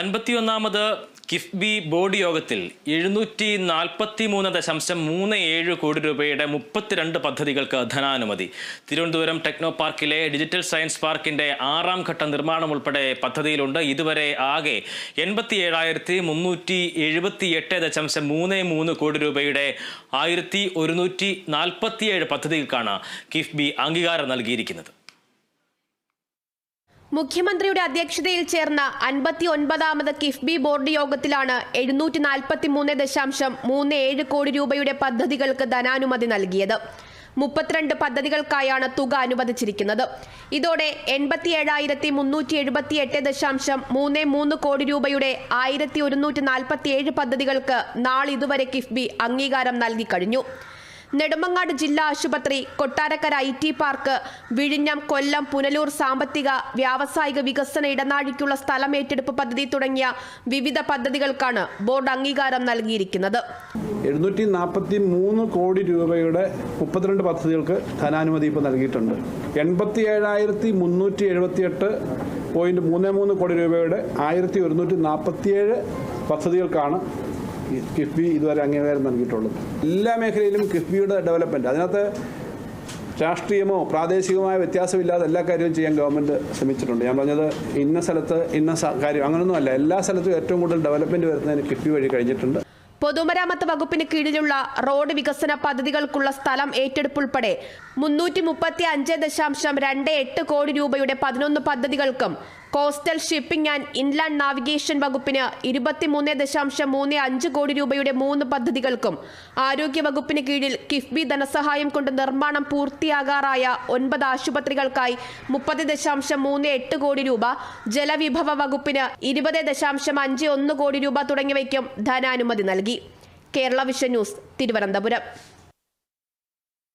അൻപത്തിയൊന്നാമത് KIIFB board യോഗത്തിൽ എഴുന്നൂറ്റി നാൽപ്പത്തി മൂന്ന് ദശാംശം മൂന്ന് ഏഴ് കോടി രൂപയുടെ മുപ്പത്തിരണ്ട് പദ്ധതികൾക്ക് ധനാനുമതി. തിരുവനന്തപുരം ടെക്നോ പാർക്കിലെ ഡിജിറ്റൽ സയൻസ് പാർക്കിന്റെ ആറാം ഘട്ട നിർമ്മാണം ഉൾപ്പെടെ പദ്ധതിയിലുണ്ട്. ഇതുവരെ ആകെ എൺപത്തി ഏഴായിരത്തി മുന്നൂറ്റി എഴുപത്തി എട്ട് ദശാംശം മൂന്ന് മൂന്ന് കോടി രൂപയുടെ ആയിരത്തി ഒരുന്നൂറ്റി നാൽപ്പത്തിയേഴ് പദ്ധതികൾക്കാണ് കിഫ്ബി അംഗീകാരം നൽകിയിരിക്കുന്നത്. മുഖ്യമന്ത്രിയുടെ അധ്യക്ഷതയിൽ ചേർന്ന അൻപത്തി ഒൻപതാമത് കിഫ്ബി ബോർഡ് യോഗത്തിലാണ് എഴുന്നൂറ്റി നാൽപ്പത്തി മൂന്ന് ദശാംശം മൂന്ന് ഏഴ് കോടി രൂപയുടെ പദ്ധതികൾക്ക് ധനാനുമതി നൽകിയത്. മുപ്പത്തിരണ്ട് പദ്ധതികൾക്കായാണ് തുക അനുവദിച്ചിരിക്കുന്നത്. ഇതോടെ എൺപത്തി ഏഴായിരത്തി മുന്നൂറ്റി എഴുപത്തി എട്ട് ദശാംശം മൂന്ന് മൂന്ന് കോടി രൂപയുടെ ആയിരത്തി ഒരുന്നൂറ്റി നാൽപ്പത്തി ഏഴ് പദ്ധതികൾക്ക് നാളിതുവരെ കിഫ്ബി അംഗീകാരം നൽകി കഴിഞ്ഞു. നെടുമങ്ങാട് ജില്ലാ ആശുപത്രി കൊട്ടാരക്കര ഐ ടി പാർക്ക് വിഴിഞ്ഞം കൊല്ലം പുനലൂർ സാമ്പത്തിക വ്യാവസായിക വികസന ഇടനാഴിക്കുള്ള സ്ഥലം ഏറ്റെടുപ്പ് പദ്ധതി തുടങ്ങിയ വിവിധ പദ്ധതികൾക്കാണ് ബോർഡ് അംഗീകാരം നൽകിയിരിക്കുന്നത്. എഴുന്നൂറ്റി നാൽപ്പത്തി മൂന്ന് കോടി രൂപയുടെ മുപ്പത്തിരണ്ട് പദ്ധതികൾക്ക് ധനാനുമതി ഇപ്പോൾ നൽകിയിട്ടുണ്ട്. എൺപത്തി ഏഴായിരത്തി മുന്നൂറ്റി എഴുപത്തിയെട്ട് പോയിന്റ് മൂന്ന് മൂന്ന് കോടി രൂപയുടെ ആയിരത്തി ഒരുന്നൂറ്റി നാൽപ്പത്തിയേഴ് പദ്ധതികൾക്കാണ് കിഫ്ബി ഇതുവരെ അംഗീകാരം നൽകിയിട്ടുള്ളത് എല്ലാ മേഖലയിലും കിഫ്ബിയുടെ ഡെവലപ്മെന്റ് അതിനകത്ത് രാഷ്ട്രീയമോ പ്രാദേശികമായ വ്യത്യാസമില്ലാതെ എല്ലാ കാര്യവും ചെയ്യാൻ ഗവൺമെന്റ് ശ്രമിച്ചിട്ടുണ്ട്. ഞാൻ പറഞ്ഞത് ഇന്ന സ്ഥലത്ത് ഇന്ന കാര്യം കാര്യം അങ്ങനൊന്നുമല്ല. എല്ലാ സ്ഥലത്തും ഏറ്റവും കൂടുതൽ ഡെവലപ്മെന്റ് വരുന്നതിന് കിഫ്ബി വഴി കഴിഞ്ഞിട്ടുണ്ട്. പൊതുമരാമത്ത് വകുപ്പിന് കീഴിലുള്ള റോഡ് വികസന പദ്ധതികൾക്കുള്ള സ്ഥലം ഏറ്റെടുപ്പുൾപ്പെടെ മുന്നൂറ്റി മുപ്പത്തി അഞ്ച് ദശാംശം രണ്ട് എട്ട് കോടി രൂപയുടെ പതിനൊന്ന് പദ്ധതികൾക്കും coastal shipping and inland navigation വകുപ്പിന് ഇരുപത്തിമൂന്ന് ദശാംശം മൂന്ന് അഞ്ച് കോടി രൂപയുടെ മൂന്ന് പദ്ധതികൾക്കും ആരോഗ്യ വകുപ്പിന് കീഴിൽ കിഫ്ബി ധനസഹായം കൊണ്ട് നിർമ്മാണം പൂർത്തിയാകാറായ ഒൻപത് ആശുപത്രികൾക്കായി മുപ്പത് ദശാംശം മൂന്ന് എട്ട് കോടി രൂപ ജലവിഭവ വകുപ്പിന് ഇരുപത് ദശാംശം അഞ്ച് ഒന്ന് കോടി രൂപ തുടങ്ങിയവയ്ക്കും ധനാനുമതി നൽകി. Kerala vision news Thiruvananthapuram.